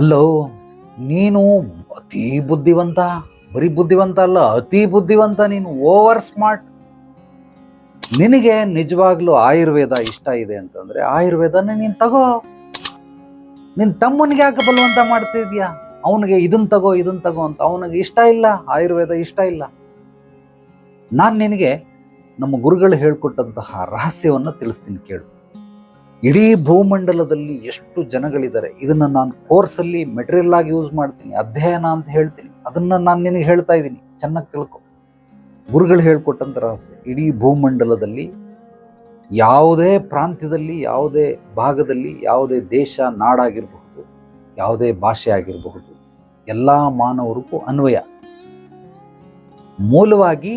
ಅಲ್ಲೋ, ನೀನು ಅತಿ ಬುದ್ಧಿವಂತ, ಬರೀ ಬುದ್ಧಿವಂತ ಅಲ್ಲ, ಅತಿ ಬುದ್ಧಿವಂತ, ನೀನು ಓವರ್ ಸ್ಮಾರ್ಟ್ ನಿನಗೆ ನಿಜವಾಗ್ಲೂ ಆಯುರ್ವೇದ ಇಷ್ಟ ಇದೆ ಅಂತಂದ್ರೆ ಆಯುರ್ವೇದನ ನೀನ್ ತಗೋ. ನಿನ್ ತಮ್ಮನಿಗೆ ಯಾಕೆ ಬಲವಂತ ಮಾಡ್ತಿದ್ಯಾ ಅವನಿಗೆ ಇದನ್ ತಗೋ ಇದನ್ ತಗೋ ಅಂತ ಅವನಿಗೆ ಇಷ್ಟ ಇಲ್ಲ, ಆಯುರ್ವೇದ ಇಷ್ಟ ಇಲ್ಲ. ನಾನು ನಿನಗೆ ನಮ್ಮ ಗುರುಗಳು ಹೇಳ್ಕೊಟ್ಟಂತಹ ರಹಸ್ಯವನ್ನು ತಿಳಿಸ್ತೀನಿ ಕೇಳು. ಇಡೀ ಭೂಮಂಡಲದಲ್ಲಿ ಎಷ್ಟು ಜನಗಳಿದ್ದಾರೆ, ಇದನ್ನ ನಾನು ಕೋರ್ಸಲ್ಲಿ ಮೆಟೀರಿಯಲ್ ಆಗಿ ಯೂಸ್ ಮಾಡ್ತೀನಿ, ಅಧ್ಯಯನ ಅಂತ ಹೇಳ್ತೀನಿ. ಅದನ್ನ ನಾನು ನಿನಗೆ ಹೇಳ್ತಾ ಇದ್ದೀನಿ, ಚೆನ್ನಾಗಿ ತಿಳ್ಕೊ. ಗುರುಗಳು ಹೇಳ್ಕೊಟ್ಟಂತ ರಹಸ್ಯ, ಇಡೀ ಭೂಮಂಡಲದಲ್ಲಿ ಯಾವುದೇ ಪ್ರಾಂತ್ಯದಲ್ಲಿ, ಯಾವುದೇ ಭಾಗದಲ್ಲಿ, ಯಾವುದೇ ದೇಶ, ನಾಡಾಗಿರಬಹುದು, ಯಾವುದೇ ಭಾಷೆ ಆಗಿರಬಹುದು, ಎಲ್ಲ ಮಾನವರಿಗೂ ಅನ್ವಯ. ಮೂಲವಾಗಿ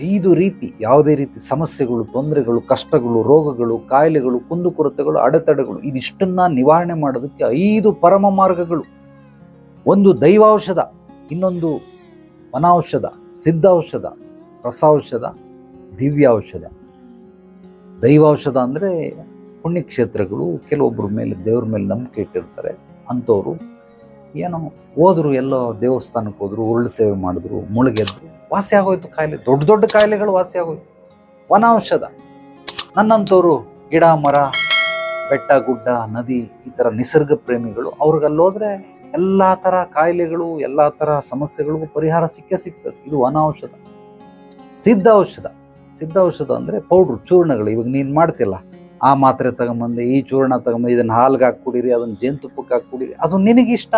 ಐದು ರೀತಿ, ಯಾವುದೇ ರೀತಿ ಸಮಸ್ಯೆಗಳು, ತೊಂದರೆಗಳು, ಕಷ್ಟಗಳು, ರೋಗಗಳು, ಕಾಯಿಲೆಗಳು ಕುಂದುಕೊರತೆಗಳು ಅಡೆತಡೆಗಳು, ಇದಿಷ್ಟನ್ನ ನಿವಾರಣೆ ಮಾಡೋದಕ್ಕೆ ಐದು ಪರಮ ಮಾರ್ಗಗಳು. ಒಂದು ದೈವಾಔಷಧ ಇನ್ನೊಂದು ವನೌಷಧ ಸಿದ್ಧೌಷಧ ರಸೌಷಧ ದಿವ್ಯೌಷಧ ದೈವಾಔಷಧ ಅಂದರೆ ಪುಣ್ಯಕ್ಷೇತ್ರಗಳು ಕೆಲವೊಬ್ಬರ ಮೇಲೆ, ದೇವ್ರ ಮೇಲೆ ನಂಬಿಕೆ ಇಟ್ಟಿರ್ತಾರೆ. ಅಂಥವ್ರು ಏನೋ ಹೋದರು ಎಲ್ಲೋ ದೇವಸ್ಥಾನಕ್ಕೆ ಹೋದರು, ಉರುಳು ಸೇವೆ ಮಾಡಿದ್ರು, ಮುಳುಗೆದ್ರು ವಾಸಿ ಆಗೋಯ್ತು ಕಾಯಿಲೆ, ದೊಡ್ಡ ದೊಡ್ಡ ಕಾಯಿಲೆಗಳು ವಾಸಿ ಆಗೋಯ್ತು ವನೌಷಧ ನನ್ನಂಥವ್ರು ಗಿಡ, ಮರ, ಬೆಟ್ಟ, ಗುಡ್ಡ, ನದಿ, ಈ ಥರ ನಿಸರ್ಗ ಪ್ರೇಮಿಗಳು ಅವ್ರಿಗಲ್ಲೋದ್ರೆ ಎಲ್ಲ ಥರ ಕಾಯಿಲೆಗಳು, ಎಲ್ಲ ಥರ ಸಮಸ್ಯೆಗಳಿಗೂ ಪರಿಹಾರ ಸಿಕ್ಕೇ ಸಿಗ್ತದೆ. ಇದು ವನೌಷಧ ಸಿದ್ಧ ಔಷಧ. ಸಿದ್ಧ ಔಷಧ ಅಂದರೆ ಪೌಡ್ರು, ಚೂರ್ಣಗಳು. ಇವಾಗ ನೀನು ಮಾಡ್ತಿಲ್ಲ. ಆ ಮಾತ್ರೆ ತಗೊಂಬಂದು, ಈ ಚೂರ್ಣ ತಗೊಂಬಂದು, ಇದನ್ನು ಹಾಲ್ಗೆ ಹಾಕಿ ಕುಡೀರಿ ಅದನ್ನು ಜೇನುತುಪ್ಪಕ್ಕೆ ಹಾಕಿ ಕುಡೀರಿ ಅದು ನಿನಗಿಷ್ಟ.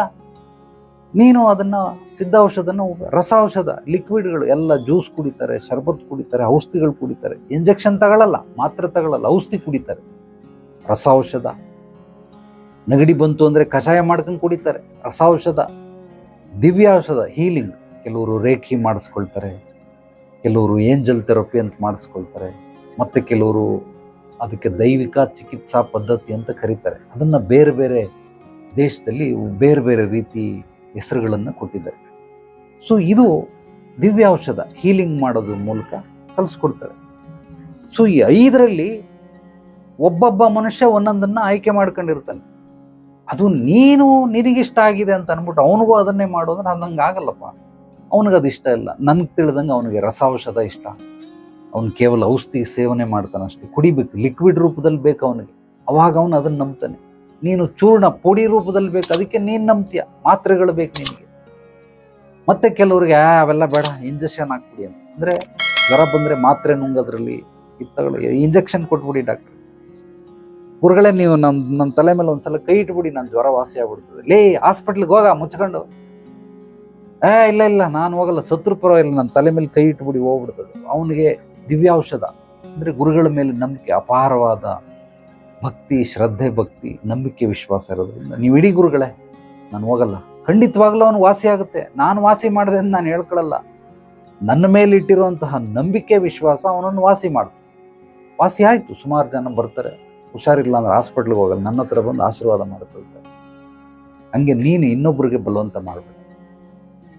ನೀನು ಅದನ್ನು ಸಿದ್ಧ ಔಷಧನ ರಸ ಔಷಧ ಲಿಕ್ವಿಡ್ಗಳು ಎಲ್ಲ ಜ್ಯೂಸ್ ಕುಡಿತಾರೆ, ಶರ್ಬತ್ ಕುಡಿತಾರೆ, ಔಷಧಿಗಳು ಕುಡಿತಾರೆ. ಇಂಜೆಕ್ಷನ್ ತಗೊಳ್ಳಲ್ಲ ಮಾತ್ರೆ ತಗೊಳ್ಳಲ್ಲ ಔಷಧಿ ಕುಡಿತಾರೆ. ರಸ ಔಷಧ ನೆಗಡಿ ಬಂತು ಅಂದರೆ ಕಷಾಯ ಮಾಡ್ಕೊಂಡು ಕುಡಿತಾರೆ. ರಸ ಔಷಧ ದಿವ್ಯ ಔಷಧ ಹೀಲಿಂಗ್ ಕೆಲವರು ರೇಖಿ ಮಾಡಿಸ್ಕೊಳ್ತಾರೆ. ಕೆಲವರು ಏಂಜಲ್ ಥೆರಪಿ ಅಂತ ಮಾಡಿಸ್ಕೊಳ್ತಾರೆ. ಮತ್ತು ಕೆಲವರು ಅದಕ್ಕೆ ದೈವಿಕ ಚಿಕಿತ್ಸಾ ಪದ್ಧತಿ ಅಂತ ಕರೀತಾರೆ. ಅದನ್ನು ಬೇರೆ ಬೇರೆ ದೇಶದಲ್ಲಿ ಬೇರೆ ಬೇರೆ ರೀತಿ ಹೆಸರುಗಳನ್ನು ಕೊಟ್ಟಿದ್ದಾರೆ. ಸೊ ಇದು ದಿವ್ಯ ಔಷಧ ಹೀಲಿಂಗ್ ಮಾಡೋದ್ರ ಮೂಲಕ ಕಲಿಸ್ಕೊಡ್ತಾರೆ. ಸೊ ಈ ಐದರಲ್ಲಿ ಒಬ್ಬೊಬ್ಬ ಮನುಷ್ಯ ಒಂದೊಂದನ್ನು ಆಯ್ಕೆ ಮಾಡ್ಕೊಂಡಿರ್ತಾನೆ. ಅದು ನೀನು ನಿನಗಿಷ್ಟ ಆಗಿದೆ ಅಂತ ಅಂದ್ಬಿಟ್ಟು ಅವನಿಗೂ ಅದನ್ನೇ ಮಾಡೋದ್ರೆ ಅದಂಗೆ ಆಗಲ್ಲಪ್ಪ. ಅವನಿಗೆ ಅದು ಇಷ್ಟ ಇಲ್ಲ. ನನಗೆ ತಿಳಿದಂಗೆ ಅವನಿಗೆ ರಸ ಔಷಧ ಇಷ್ಟ. ಅವನು ಕೇವಲ ಔಷಧಿ ಸೇವನೆ ಮಾಡ್ತಾನಷ್ಟೇ ಕುಡಿಬೇಕು ಲಿಕ್ವಿಡ್ ರೂಪದಲ್ಲಿ ಬೇಕು ಅವನಿಗೆ. ಅವಾಗ ಅವನು ಅದನ್ನು ನಂಬ್ತಾನೆ. ನೀನು ಚೂರ್ಣ ಪುಡಿ ರೂಪದಲ್ಲಿ ಬೇಕು, ಅದಕ್ಕೆ ನೀನು ನಂಬ್ತೀಯ, ಮಾತ್ರೆಗಳು ಬೇಕು ನಿನಗೆ. ಮತ್ತೆ ಕೆಲವ್ರಿಗೆ ಅವೆಲ್ಲ ಬೇಡ ಇಂಜೆಕ್ಷನ್ ಹಾಕ್ಬಿಡಿ ಅಂತ. ಅಂದರೆ ಜ್ವರ ಬಂದರೆ ಮಾತ್ರೆ ನುಂಗೋದ್ರಲ್ಲಿ ಇತ್ತಗಳು ಇಂಜೆಕ್ಷನ್ ಕೊಟ್ಬಿಡಿ ಡಾಕ್ಟರ್ ಗುರುಗಳೇ, ನೀವು ನನ್ನ ನನ್ನ ತಲೆ ಮೇಲೆ ಒಂದ್ಸಲ ಕೈ ಇಟ್ಬಿಡಿ ನನ್ನ ಜ್ವರ ವಾಸಿ ಆಗ್ಬಿಡ್ತದೆ. ಲೇ ಹಾಸ್ಪಿಟ್ಲಿಗೆ ಹೋಗ, ಮುಚ್ಕೊಂಡು. ಏ ಇಲ್ಲ ಇಲ್ಲ, ನಾನು ಹೋಗಲ್ಲ, ಸತ್ರು ಪರವಾಗಿಲ್ಲ ನನ್ನ ತಲೆ ಮೇಲೆ ಕೈ ಇಟ್ಬಿಡಿ, ಹೋಗ್ಬಿಡ್ತದೆ. ಅವನಿಗೆ ದಿವ್ಯೌಷಧ ಅಂದರೆ ಗುರುಗಳ ಮೇಲೆ ನಂಬಿಕೆ ಅಪಾರವಾದ ಭಕ್ತಿ, ಶ್ರದ್ಧೆ, ಭಕ್ತಿ, ನಂಬಿಕೆ, ವಿಶ್ವಾಸ ಇರೋದ್ರಿಂದ. ನೀವು ಇಡೀ ಗುರುಗಳೇ, ನಾನು ಹೋಗಲ್ಲ. ಖಂಡಿತವಾಗ್ಲೂ ಅವನು ವಾಸಿ ಆಗುತ್ತೆ. ನಾನು ವಾಸಿ ಮಾಡಿದೆ ಅಂತ ನಾನು ಹೇಳ್ಕೊಳ್ಳಲ್ಲ ನನ್ನ ಮೇಲೆ ಇಟ್ಟಿರುವಂತಹ ನಂಬಿಕೆ, ವಿಶ್ವಾಸ ಅವನನ್ನು ವಾಸಿ ಮಾಡ್ತು ವಾಸಿ ಆಯಿತು. ಸುಮಾರು ಜನ ಬರ್ತಾರೆ. ಹುಷಾರಿಲ್ಲ ಅಂದ್ರೆ ಹಾಸ್ಪಿಟ್ಲಿಗೆ ಹೋಗಲ್ಲ. ನನ್ನ ಹತ್ರ ಬಂದು ಆಶೀರ್ವಾದ ಮಾಡ್ಕೊಳ್ತಾರೆ. ಹಂಗೆ ನೀನು ಇನ್ನೊಬ್ಬರಿಗೆ ಬಲವಂತ ಮಾಡಬೇಡ.